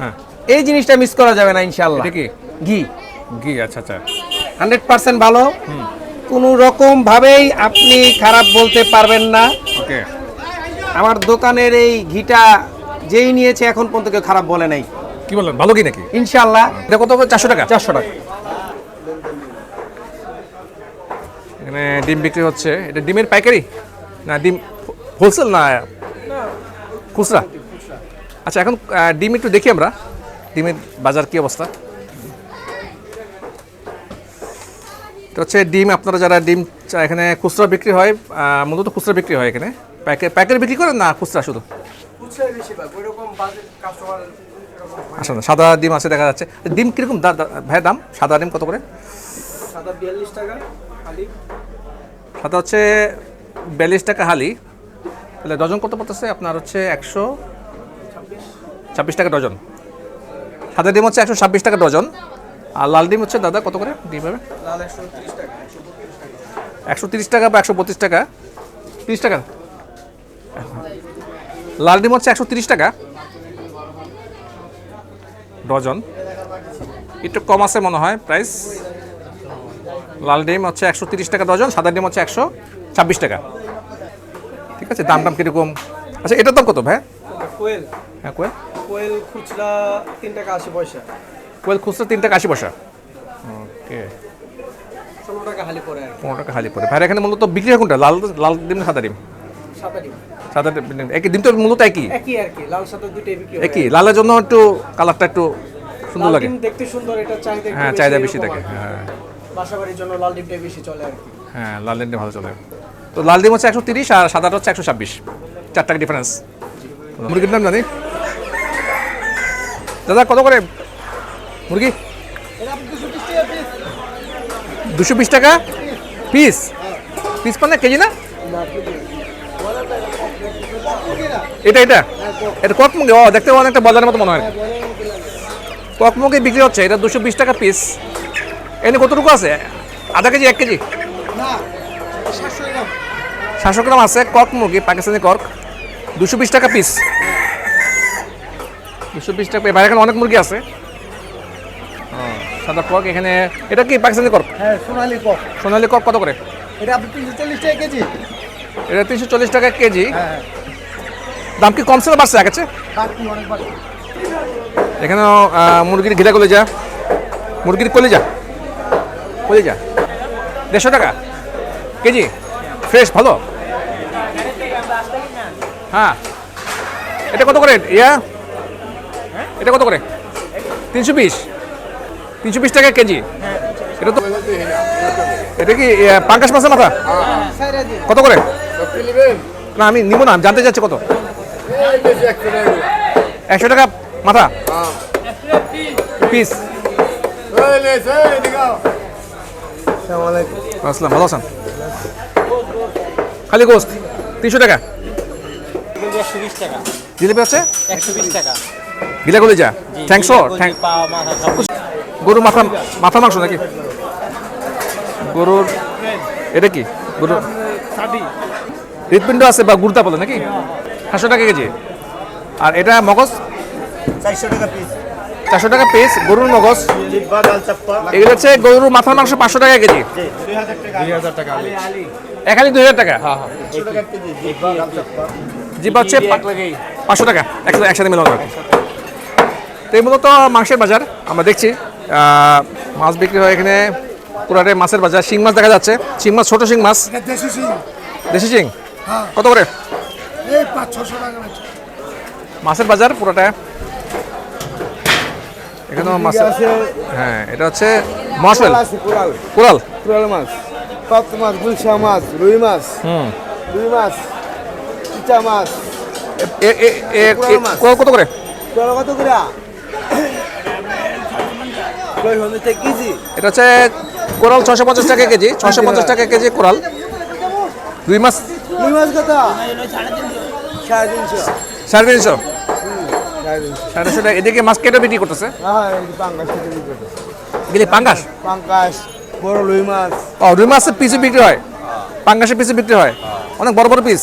হ্যাঁ। এই জিনিসটা মিস করা যাবে না ইনশাল্লাহ কি? ঘি। ঘি আচ্ছা আচ্ছা। হান্ড্রেড পার্সেন্ট ভালো। কোনো রকম ভাবেই আপনি খারাপ বলতে পারবেন না। ওকে। আমার দোকানের এই ঘিটা যেই নিয়েছে এখন পর্যন্ত কেউ খারাপ বলে নাই। কি বললেন ভালো কি নাকি? ইনশাল্লাহ এটা কত চারশো টাকা। চারশো টাকা। এখানে ডিম বিক্রি হচ্ছে। এটা ডিমের পাইকারি? না ডিম হোলসেল না খুচরা? আচ্ছা এখন ডিম একটু দেখি আমরা। ডিমের বাজার কি অবস্থা? এটা হচ্ছে ডিম আপনারা যারা ডিম এখানে খুচরা বিক্রি হয় মূলত খুচরা বিক্রি হয় এখানে। প্যাকেট প্যাকেট বিক্রি করেন না খুচরা শুধু? আচ্ছা না, সাদা ডিম আছে দেখা যাচ্ছে। ডিম কীরকম ভাই দাম? সাদা ডিম কত করে? সাদা হচ্ছে বিয়াল্লিশ টাকা হালি। তাহলে ডজন কত পড়তেছে? আপনার হচ্ছে একশো ছাব্বিশ টাকা ডজন। সাদা ডিম হচ্ছে একশো ছাব্বিশ টাকা ডজন। আর লাল ডিম হচ্ছে দাদা কত করে? ডিম হবে একশো তিরিশ টাকা বা একশো বত্রিশ টাকা। তিরিশ টাকা? লাল ডিম হচ্ছে একশো তিরিশ টাকা। ডজন। একটু কম আছে মনে হয় প্রাইস। লাল ডিম হচ্ছে একশো তিরিশ টাকা ডজন, সাদা ডিম হচ্ছে একশো ছাব্বিশ টাকা। ঠিক আছে দাম দাম কীরকম? আচ্ছা এটার দাম কত ভাই? কোয়েল। হ্যাঁ কোয়েল? কোয়েল খুচরা তিন টাকা আশি পয়সা। কোয়েল খুচরা তিন টাকা আশি পয়সা? ওকে। ষোলো টাকা হালি পরে আর পনেরো টাকা হালি পড়ে ভাই এখানে মূলত বিক্রি হয় কোনটা? লাল লাল ডিম সাদা ডিম? সাদা ডিম। সাদা ডিম একই ডিম তো মূলত একই? একই আর কি লাল সাদা দুটোই বিক্রি একই। লালের জন্য একটু কালারটা একটু সুন্দর লাগে। ডিম দেখতে সুন্দর এটা চাহিদা হ্যাঁ চাহিদা বেশি থাকে। হ্যাঁ। বাসাবাড়ির জন্য লাল ডিমটাই বেশি চলে আর কি। হ্যাঁ লাল ডিম ভালো চলে। তো লাল ডিম হচ্ছে একশো তিরিশ আর সাদাটা হচ্ছে একশো ছাব্বিশ। চার টাকা ডিফারেন্স। মুরগির দাম জানি? দাদা কত করে? মুরগি? দুশো বিশ টাকা? পিস? পিস মানে কেজি না? এটা এটা? এটা কক মুরগি? ও দেখতে অনেকটা বাজারের মতো মনে হয়। কক মুরগি বিক্রি হচ্ছে এটা দুশো বিশ টাকা পিস। এনে কতটুকু আছে? আধা কেজি এক কেজি? সাতশো গ্রাম আছে কক মুরগি পাকিস্তানি কক। দুশো বিশ টাকা পিস দুশো বিশ টাকা বাইরে এখানে অনেক মুরগি আছে। ও, সাদা কক এখানে এটা কি পাকিস্তানি কক হ্যাঁ সোনালি কক সোনালি কক কত করে? এটা আপনি তিনশো চল্লিশ টাকা কেজি। এটা তিনশো চল্লিশ টাকা কেজি। হ্যাঁ দাম কি কমছে না বাড়ছে আগেছে বাড়তি অনেক বাড়তি এখানেও আহ, মুরগির ঘিরা কলিজা মুরগির কলিজা কলিজা দেড়শো টাকা। কেজি? ফ্রেশ ভালো? হ্যাঁ। এটা কত করে? ইয়া? এটা কত করে? তিনশো বিশ। তিনশো বিশ টাকা কেজি। এটা তো এটা কি পাঙ্কাশ মাছের মাথা? কত করে? না, আমি নিব না জানতে চাচ্ছি কত। একশো টাকা মাথা? পিস। আসসালাম, ভালো আছেন? খালি গোস্ত। তিনশো টাকা। টাকা। জিলিপি আছে? একশো বিশ টাকা। গিলাগুলি যা। থ্যাংকস থ্যাংক পা মাথা মাথা মাথা মাংস নাকি? গরুর এটা কি? গরু হৃদপিণ্ড আছে বা গুর্দা বলে নাকি? সাতশো টাকা কেজি। আর এটা মগজ? চারশো টাকা পিস চারশো টাকা পিস গরুর মগজ। এগুলো হচ্ছে গরুর মাথার মাংস পাঁচশো টাকা কেজি। এখানে দুই হাজার টাকা হ্যাঁ হ্যাঁ। জিপা হচ্ছে পাঁচশো টাকা একসাথে একসাথে মেলানো থাকে তো এই মূলত মাংসের বাজার আমরা দেখছি। মাছ বিক্রি হয় এখানে পুরাটে মাছের বাজার। শিং মাছ দেখা যাচ্ছে। শিং মাছ ছোট শিং মাছ। দেশি শিং। কত করে। মাছের বাজার পুরোটা এখানেও মাছ হ্যাঁ এটা হচ্ছে আছে কোরাল কোরাল কোরাল মাছ। পাত মাছ গুলশা মাছ রুই মাছ। হুম। রুই মাছ চিচা মাছ। এ- এ- এ- কত করে? কোরাল কত করে? কেজি? এটা হচ্ছে কোরাল ছশো পঞ্চাশ টাকা কেজি ছশো পঞ্চাশ টাকা কেজি কোরাল। দুই মাছ? রুই মাছ কত? সাড়ে তিনশো। সাড়ে তিনশো। সাড়ে টাকা। এদিকে মাছ কেটে বিক্রি করতেছে? হ্যাঁ পাঙ্গাস বিক্রি গেলে পাঙ্গাস? পাঙ্গাস বড় রুই মাছ। ও রুই মাছের পিসে বিক্রি হয়? পাঙ্গাসের পিসে বিক্রি হয়? অনেক বড় বড় পিস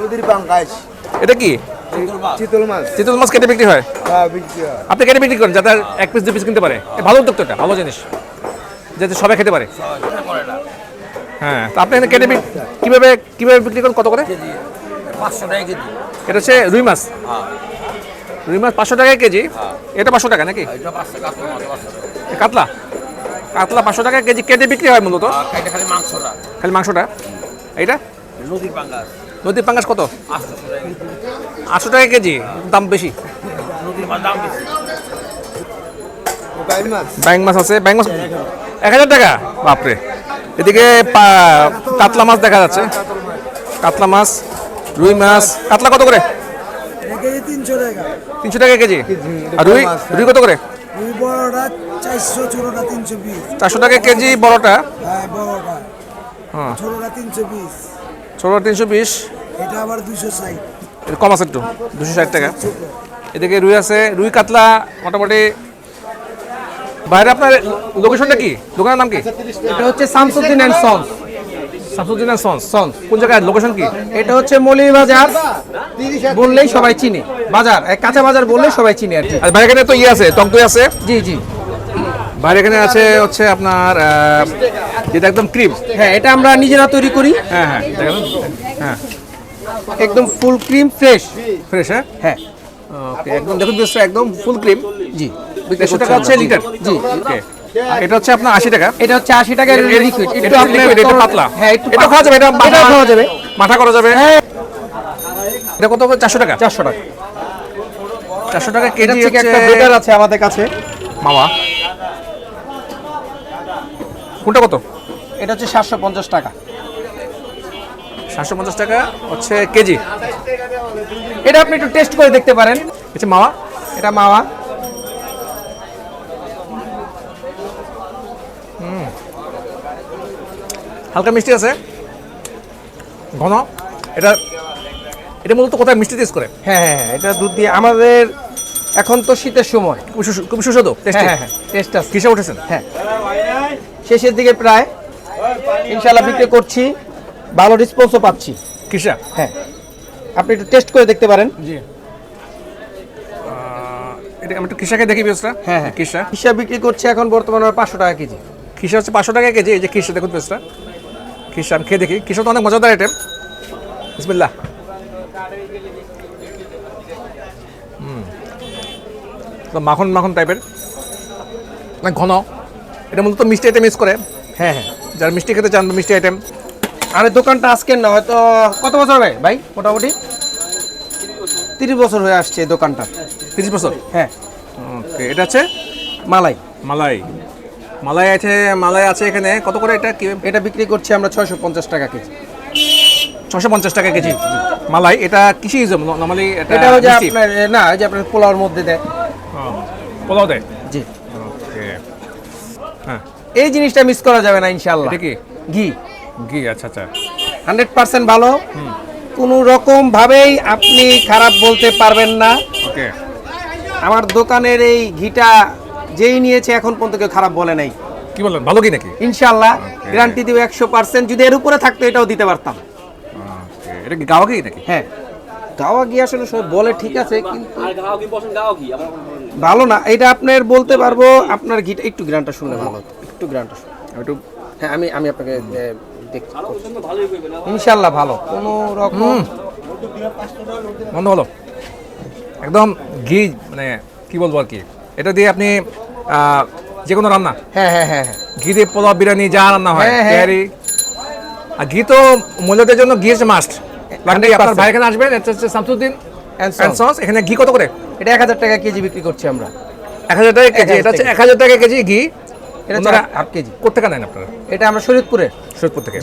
নদীর পাঙ্গাস। এটা কি? চিতল মাছ। চিতল মাছ। কেটে বিক্রি হয়? হ্যাঁ বিক্রি হয়। আপনি কেটে বিক্রি করেন যাতে এক পিস দু পিস কিনতে পারে। ভালো উদ্যোগ এটা ভালো জিনিস। যাতে সবাই খেতে পারে। হ্যাঁ তো আপনি এখানে কেটে কীভাবে কীভাবে বিক্রি করেন কত করে? পাঁচশো টাকা কেজি। এটা হচ্ছে রুই মাছ? রুই মাছ পাঁচশো টাকা কেজি? এটা পাঁচশো টাকা নাকি? কাতলা কাতলা? পাঁচশো টাকা কেজি কেটে বিক্রি হয় মূলত? খালি মাংসটা। খালি মাংসটা? এইটা? নদীর পাঙ্গাস। নদীর পাঙ্গাস কত? আটশো টাকা কেজি। দাম বেশি? ব্যাং মাছ? আছে ব্যাং মাছ এক হাজার টাকা? বাপরে। এদিকে পা- কাতলা মাছ দেখা যাচ্ছে। কাতলা মাছ রুই মাছ। কাতলা কত করে? কেজি তিনশো টাকা। তিনশো টাকা কেজি? আর রুই? রুই কত করে? বড়টা চারশো ছোটোটা তিনশো পিস চারশো টাকা কেজি বড়টা? হ্যাঁ বড়টা। হ্যাঁ। ছোটোটা তিনশো পিস ছোটো তিনশো বিশ? এটা আবার দুশো ষাট। এটা কম আছে একটু দুশো ষাট টাকা। এদিকে রুই আছে রুই কাতলা মোটামুটি। বাইরে আপনার লোকেশনটা কি? দোকানের নাম কি? এটা হচ্ছে Shamsuddin and sons. Shamsuddin sons. Sons কোন জায়গায়? লোকেশন কি? এটা হচ্ছে মৌলী বাজার বললেই সবাই চিনে। বাজার কাঁচা বাজার বললেই সবাই চিনে আর কি। আর বাইরে এখানে তো ইয়ে আছে টক দই আছে? জি জি। বাইরে এখানে আছে হচ্ছে আপনার যেটা একদম ক্রিম। হ্যাঁ এটা আমরা নিজেরা তৈরি করি। হ্যাঁ হ্যাঁ হ্যাঁ। একদম ফুল ক্রিম ফ্রেশ ফ্রেশ হ্যাঁ? হ্যাঁ। ওকে একদম দেখুন একদম ফুল ক্রিম জি। দেড়শো টাকা হচ্ছে লিটার জি। ওকে এটা হচ্ছে আপনার আশি টাকা। এটা হচ্ছে আশি টাকার লিকুইড এটা liquid, এটা পাতলা। হ্যাঁ একটু এটা খাওয়া যাবে এটা এটা খাওয়া যাবে। মাথা করা যাবে। হ্যাঁ। এটা কত চারশো টাকা। চারশো টাকা। চারশো টাকা এটা কেজি থেকে হচ্ছে একটা বেটার আছে আমাদের কাছে। মামা। কোনটা কত? এটা হচ্ছে সাতশো পঞ্চাশ টাকা। সাতশো পঞ্চাশ টাকা হচ্ছে কেজি। এটা আপনি একটু টেস্ট করে দেখতে পারেন। হচ্ছে মামা। এটা মাওয়া হালকা মিষ্টি আছে। ঘন। এটা এটা মূলত কোথায় মিষ্টি টেস্ট করে? হ্যাঁ হ্যাঁ হ্যাঁ, এটা দুধ দিয়ে আমাদের এখন তো শীতের সময়। খুব সুস্বাদু- হ্যাঁ হ্যাঁ হ্যাঁ টেস্ট আছে। কিসে উঠেছেন? হ্যাঁ। শেষের দিকে প্রায় ইনশাল্লাহ বিক্রি করছি ভালো রেসপন্সও পাচ্ছি। কিসা? হ্যাঁ আপনি একটু টেস্ট করে দেখতে পারেন। জি। এটা আমি একটু কিসাকে দেখি পেঁয়াজটা হ্যাঁ হ্যাঁ। কিসা? বিক্রি করছে এখন বর্তমানে পাঁচশো টাকা কেজি। কিসা হচ্ছে পাঁচশো টাকা কেজি? এই যে কিসা দেখুন পেঁয়াজটা কিসা আমি খেয়ে দেখি। কিসা তো অনেক মজাদার আইটেম বিসমিল্লাহ। হুম। মাখন মাখন টাইপের অনেক ঘন। এটা মূলত মিষ্টি আইটেম ইউজ করে। হ্যাঁ হ্যাঁ। যারা মিষ্টি খেতে চান, মিষ্টি আইটেম আর দোকানটা আজকের না, হয়তো কত বছর হবে ভাই? মোটামুটি? তিরিশ বছর হয়ে আসছে এই দোকানটা। তিরিশ বছর? হ্যাঁ। ওকে, এটা হচ্ছে মালাই। মালাই। মালাই আছে মালাই আছে এখানে। কত করে এটা? কি এটা বিক্রি করছি আমরা ছয়শো পঞ্চাশ টাকা কেজি। ছশো পঞ্চাশ টাকা কেজি মালাই। এটা কিসে ইউজ নর্মালি এটা হচ্ছে আপনার না যে আপনার পোলাওর মধ্যে দেয়। পোলাও দেয়? জি। ওকে। হ্যাঁ। এই জিনিসটা মিস করা যাবে না ইনশাল্লাহ এটা কি? ঘি। ঘি আচ্ছা আচ্ছা। হান্ড্রেড পার্সেন্ট ভালো। কোনো রকম ভাবেই আপনি খারাপ বলতে পারবেন না। ওকে। আমার দোকানের এই ঘিটা যেই নিয়েছে এখন পর্যন্ত কেউ খারাপ বলে নাই। কি বললেন? ভালো কি নাকি? ইনশাল্লাহ গ্যারান্টি দিব একশো পার্সেন্ট যদি এর উপরে থাকতো এটাও দিতে পারতাম। এটা কি গাওয়া কি নাকি? হ্যাঁ। গাওয়া ঘি আসলে সব বলে ঠিক আছে কিন্তু ভালো না। এটা আপনার বলতে পারব আপনার ঘিটা একটু গ্রানটা শুনলে ভালো হতো। একটু গ্রানটা শুনলে একটু হ্যাঁ আমি আমি আপনাকে ইনশাল্লাহ ভালো কোনো রকম মন্দ হলো একদম ঘি মানে কি বলব আর কি? এটা দিয়ে আপনি যে কোনো রান্না? হ্যাঁ হ্যাঁ হ্যাঁ হ্যাঁ। ঘি দিয়ে পোলাও বিরিয়ানি যা রান্না হয় হ্যাঁ, হ্যাঁ। তেহারি আর ঘি তো মহিলাদের জন্য ঘি হচ্ছে মাস্ট লাগলে আপনার ভাই এখানে আসবেন এটা হচ্ছে শামসুদ্দিন। এখানে ঘি কত করে? এটা এক হাজার টাকা কেজি বিক্রি করছি আমরা। এক হাজার টাকা কেজি এটা হচ্ছে এক হাজার টাকা কেজি ঘি। এটা হাফ কেজি। কোথেকে নেন আপনারা? এটা আমরা শরীয়তপুরের সোদপুর থেকে।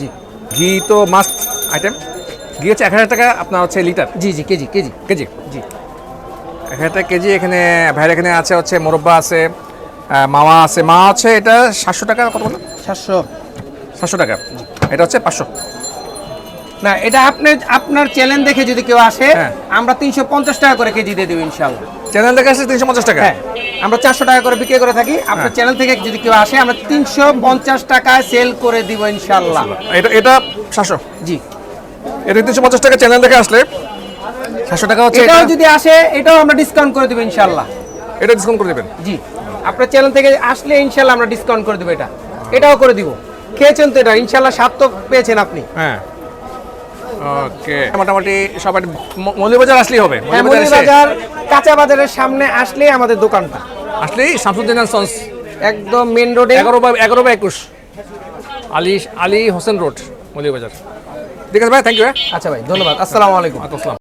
ঘি তো মাস্ট আইটেম ঘি হচ্ছে এক হাজার টাকা আপনার হচ্ছে লিটার জি জি কেজি কেজি। কেজি? জি। এক হাজার টাকা কেজি এখানে ভাইয়ের এখানে আছে হচ্ছে মোরব্বা আছে। মাওয়া আছে। মা আছে এটা সাতশো টাকা কত বলল সাতশো। সাতশো টাকা। এটা হচ্ছে পাঁচশো। না এটা আপনি আপনার চ্যানেল দেখে যদি কেউ আসে হ্যাঁ। আমরা তিনশো পঞ্চাশ টাকা করে কেজি দিয়ে দেবো ইনশাল্লাহ চ্যানেল থেকে আসছে তিনশো পঞ্চাশ টাকা? হ্যাঁ আমরা চারশো টাকা করে বিক্রি করে থাকি। আপনার। চ্যানেল থেকে যদি কেউ আসে আমরা তিনশো পঞ্চাশ টাকায় সেল করে দিব ইনশাল্লাহ এটা এটা সাতশো। জি। এটা তিনশো পঞ্চাশ টাকা চ্যানেল থেকে আসলে সাতশো টাকা হচ্ছে এটাও যদি আসে এটাও আমরা ডিসকাউন্ট করে দেবো ইনশাল্লাহ এটা ডিসকাউন্ট করে দেবেন? জি। আপনার চ্যানেল থেকে আসলে ইনশাল্লাহ আমরা ডিসকাউন্ট করে দেবো এটা। এটাও করে দিব। খেয়েছেন তো এটা? ইনশাল্লাহ স্বাদ তো পেয়েছেন আপনি। হ্যাঁ। ওকে। মোটামুটি সবাই মৌলিবাজার আসলেই হবে। হ্যাঁ মৌলিবাজার কাঁচা বাজারের সামনে আসলেই আমাদের দোকানটা। আসলেই শামসুদ্দিন সন্স। একদম মেন রোডে এগারো বা এগারো বা একুশ। আলী আলী হোসেন রোড মৌলিবাজার ঠিক আছে ভাই থ্যাংক ইউ আচ্ছা ভাই ধন্যবাদ। আসসালামু আলাইকুম। আসসালাম।